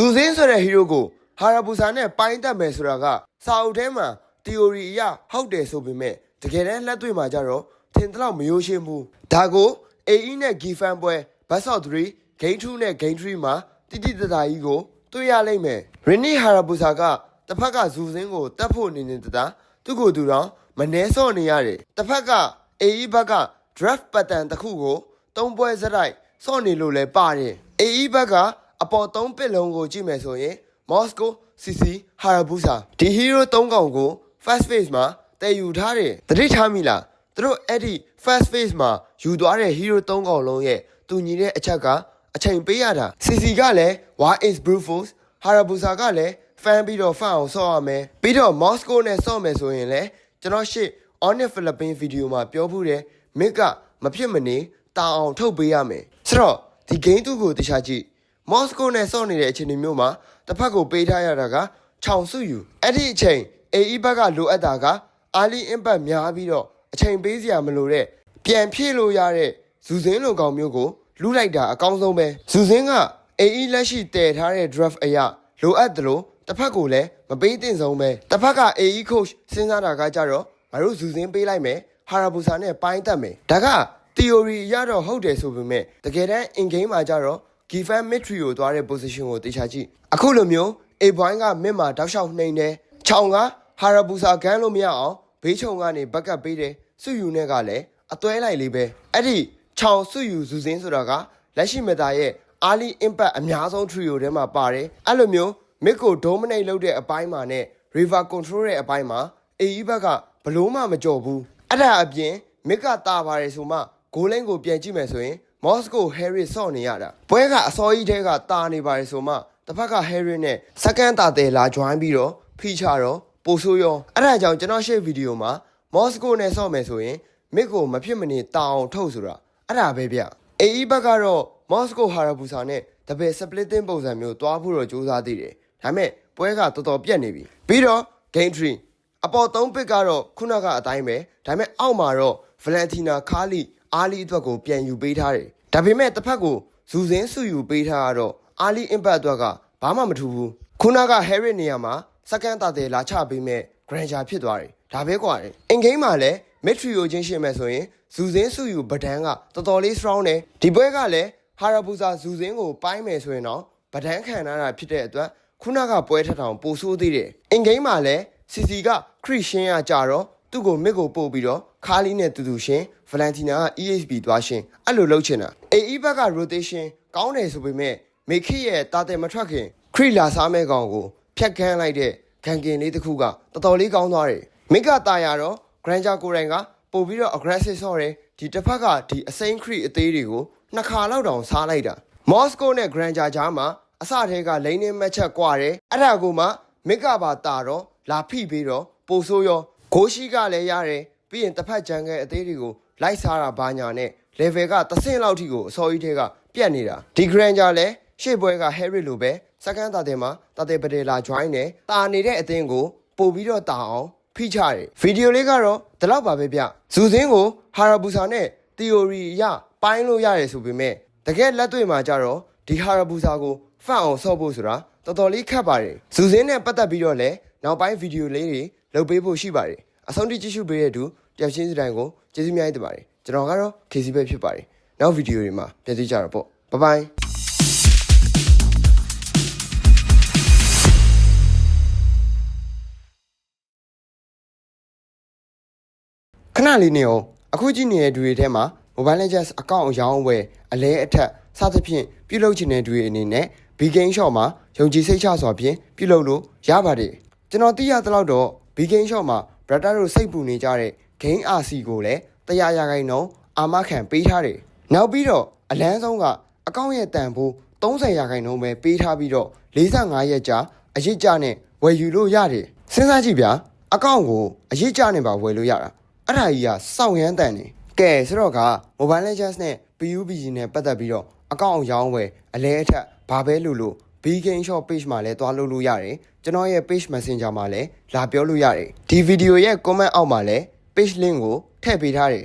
ဇူစင်းဆိုတဲ့ဟီးရိုးကိုဟာရာဘူဆာနဲ့ပိုင်းတက်မယ်ဆိုတာကစာအုပ်ထဲမှာ theory အရဟုတ်တယ်ဆိုပေမဲ့တကယ်တမ်းလက်တွေ့မှာကြတော့ထင်တယ်လို့မရိုးရှင်းဘူးဒါကို AE နဲ့ Gifan ပွဲ Best of 3 Game 2နဲ့ Game 3မှာတိတိတသားကြီးကိုတွေ့ရလိမ့်မယ်ရင်းနီဟာရာဘူဆာကတစ်ဖက်ကဇူစင်းကိုတတ်ဖို့နေနေတသားသူ့ကိုယ်သူတော့မနှဲဆော့နေရတယ်တစ်ဖက်က AE ဘက်က draft pattern တစ်ခုကိုသုံးပွဲစရိုက်စော့နေလို့လဲပါတယ် AE ဘက်က အပေါ်၃ပစ်လုံးကိုကြည့်မယ်ဆိုရင် Moscow CC Hayabusa ဒီ hero ၃កောင်ကို first phase မှာတည်ယူထားတယ်တတိထားမိလားသူတို့အဲ့ဒီ first phase မှာယူသွားတဲ့ hero ၃កောင်လုံးရဲ့တူညီတဲ့အချက်ကအချိန်ပေးရတာ CC ကလည်း why is brute force Hayabusa ကလည်း fan ပြီးတော့ fan အောင်ဆော့ရမယ်ပြီးတော့ Moscow နဲ့ဆော့မယ်ဆိုရင်လည်းကျွန်တော်ရှေ့ on the Philippine video မှာပြောဖူးတယ်မစ်ကမဖြစ်မနေတာအောင်ထုတ်ပေးရမယ်ဆိုတော့ဒီ game 2ကိုတခြားကြည့် မော်စကိုနဲ့စောင့်နေတဲ့အခြေအနေမျိုးမှာတစ်ဖက်ကိုပေးထားရတာကခြောင်စုယူအဲ့ဒီအချိန် AE ဘက်ကလိုအပ်တာကအာလီ impact များပြီးတော့အချိန်ပေးစရာမလိုတဲ့ပြန်ဖြည့်လို့ရတဲ့ဇူစင်းလိုကောင်မျိုးကိုလူလိုက်တာအကောင်းဆုံးပဲဇူစင်းက AE လက်ရှိတည်ထားတဲ့ draft အရာလိုအပ်တယ်လို့တစ်ဖက်ကိုလည်းမပေးသင့်ဆုံးပဲတစ်ဖက်က AE coach စဉ်းစားတာကကြတော့ငါတို့ဇူစင်းပေးလိုက်မယ်ဟာရာဘူဆာနဲ့ပိုင်းတက်မယ်ဒါက theory ရတော့ဟုတ်တယ်ဆိုပေမဲ့တကယ်တမ်း in game မှာကြတော့ Gifan Mitri ကိုသွားတဲ့ position ကိုတေချာကြည့်အခုလိုမျိုး A point က mid မှာတောက်လျှောက်နှိမ့်တယ်ခြောင်က Harabusa ဂန်းလို့မရအောင်ဘေးချုံကနေ backup ပေးတယ်စုယူနဲ့ကလည်းအသွဲလိုက်လေးပဲအဲ့ဒီခြောင်စုယူစုစင်းဆိုတာကလက်ရှိမတာရဲ့ early impact အများဆုံး trio ထဲမှာပါတယ်အဲ့လိုမျိုး mid ကို dominate လုပ်တဲ့အပိုင်းမှာနဲ့ river control ရဲ့အပိုင်းမှာ AE ဘက်ကဘလို့မှမကြော်ဘူးအဲ့ဒါအပြင် mid ကတာပါတယ်ဆိုမှဂိုးလိန်ကိုပြန်ကြည့်မယ်ဆိုရင် မော်စကိုဟယ်ရီဆော့နေရတာပွဲကအစောကြီးတဲကတာနေပါတယ်ဆိုမှတစ်ဖက်ကဟယ်ရီနဲ့စကန်တာတဲလာ join ပြီးတော့ဖီချတော့ပိုဆိုးရောအဲ့ဒါကြောင့်ကျွန်တော်ရှေ့ဗီဒီယိုမှာမော်စကိုနဲ့ဆော့မယ်ဆိုရင်မစ်ကိုမဖြစ်မနေတာအောင်ထုတ်ဆိုတာအဲ့ဒါပဲဗျအေအီဘက်ကတော့မော်စကိုဟာရာဘူဆာနဲ့တပည့် splitting ပုံစံမျိုးတွားဖို့တော့ကြိုးစားသေးတယ်ဒါပေမဲ့ပွဲကတော်တော်ပြတ်နေပြီပြီးတော့ game 3အပေါ်3ပစ်ကတော့ခုနကအတိုင်းပဲဒါပေမဲ့အောက်မှာတော့ Valentina Carli အားလီအတွက်ကိုပြန်ယူပေးထားတယ်ဒါပေမဲ့တစ်ဖက်ကိုဇူစင်းစုယူပေးထားတော့အားလီ impact အတွက်ကဘာမှမထူဘူးခုနက Harry နေရာမှာစကန်တာတယ်လာချပေးမဲ့ Granger ဖြစ်သွားတယ်ဒါပဲကွာတယ်အင်ဂိမ်းမှာလည်း Metrio ချင်းရှင်းမယ်ဆိုရင်ဇူစင်းစုယူပဒန်းကတော်တော်လေး strong တယ်ဒီပွဲကလည်း Harabusa ဇူစင်းကိုပိုင်းမယ်ဆိုရင်တော့ပဒန်းခံရတာဖြစ်တဲ့အတွက်ခုနကပွဲထက်တောင်ပိုဆိုးသေးတယ်အင်ဂိမ်းမှာလည်း CC ကခရစ်ရှင်းရကြတော့သူ့ကိုမစ်ကိုပို့ပြီးတော့ခါလီနဲ့တူတူရှင် ဗလန်တီနာက EHB သွားရှင်အဲ့လိုလုပ်ချင်တာ AE ဘက်က rotation ကောင်းတယ်ဆိုပေမဲ့မေခိရဲ့တာတယ်မထွက်ခင်ခရီလာစားမဲ့ကောင်ကိုဖြတ်ခန်းလိုက်တဲ့ဂန်ကင်လေးတစ်ခုကတော်တော်လေးကောင်းသွားတယ်မစ်ကတာယာတော့ Granger ကိုယ်တိုင်ကပို့ပြီးတော့ aggressive ဆော့တယ်ဒီတစ်ဖက်ကဒီအစိမ်းခရီအသေးတွေကိုနှစ်ခါလောက်တောင်စားလိုက်တာ Moscow နဲ့ Granger ကြားမှာအစထဲကလိန်နေမက်ချက်ကွာတယ်အဲ့ဒါကိုမှမစ်ကပါတာတော့လာဖိပြီးတော့ပိုဆိုးရောဂိုးရှိကလည်းရတယ်ပြီးရင်တစ်ဖက်ဂျန်ကဲအသေးတွေကို လိုက်စားတာဘာညာနဲ့ level ကတစ်ဆင့်လောက်ထိကိုအစောကြီးထဲကပြတ်နေတာဒီ Granger လည်းရှေ့ပွဲက Harry လိုပဲစကန်တာတဲ့မှာတာတဲ့ပဒေလာ join တယ်တာနေတဲ့အသင်းကိုပို့ပြီးတော့တာအောင်ဖိချတယ်ဗီဒီယိုလေးကတော့ဒီလောက်ပါပဲဗျဇူစင်းကိုဟာရာဘူဆာနဲ့ theory အရပိုင်းလို့ရတယ်ဆိုပေမဲ့တကယ်လက်တွေ့မှာကြတော့ဒီဟာရာဘူဆာကိုဖတ်အောင်ဆော့ဖို့ဆိုတာတော်တော်လေးခက်ပါတယ်ဇူစင်းနဲ့ပတ်သက်ပြီးတော့လည်းနောက်ပိုင်းဗီဒီယိုလေးတွေလုပ်ပေးဖို့ရှိပါတယ်အဆုံးထိကြည့်ရှုပေးတဲ့သူ တယောက်ချင်းစီတိုင်းကိုကျေးဇူးများတင်ပါတယ်ကျွန်တော်ကတော့ KC ပဲဖြစ်ပါတယ်နောက်ဗီဒီယိုတွေမှာပြန်တွေ့ကြတော့ပေါ့ဘိုင်ဘိုင်ခဏလေးနေအောင်အခုကြည့်နေတဲ့သူတွေထဲမှာ Mobile Legends အကောင့်အရောင်းအဝယ်အလဲအထက်စသဖြင့်ပြုလုပ်ချင်တဲ့သူတွေအနေနဲ့ Big Game Shop မှာယုံကြည်စိတ်ချစွာဖြင့်ပြုလုပ်လို့ရပါတယ်ကျွန်တော်သိရသလောက်တော့ Big Game Shop မှာ Brother တို့စိတ်ပူနေကြတဲ့ Game RC ကိုလည်းတရားရခိုင်နှုန်းအာမခံပေးထားတယ်နောက်ပြီးတော့အလန်းဆုံးကအကောင့်ရဲ့တန်ဖိုး30ရာခိုင်နှုန်းပဲပေးထားပြီးတော့45ရက်ကြာအရစ်ကြနဲ့ဝယ်ယူလို့ရတယ်စဉ်းစားကြည့်ဗျာအကောင့်ကိုအရစ်ကြနဲ့ပါဝယ်လို့ရတာအဲ့ဒါကြီးကစောင့်ရမ်းတန်နေကဲဆိုတော့က Mobile Legends နဲ့ PUBG နဲ့ပတ်သက်ပြီးတော့အကောင့်ရောင်းဝယ်အလဲအထက်ဘာပဲလို့လို့ B Game Shop page မှာလည်းတွားလို့လို့ရတယ်ကျွန်တော်ရဲ့ page Messenger မှာလည်းလာပြောလို့ရတယ်ဒီဗီဒီယိုရဲ့ comment အောက်မှာလည်း page link ကိုထည့်ပေးထားတယ်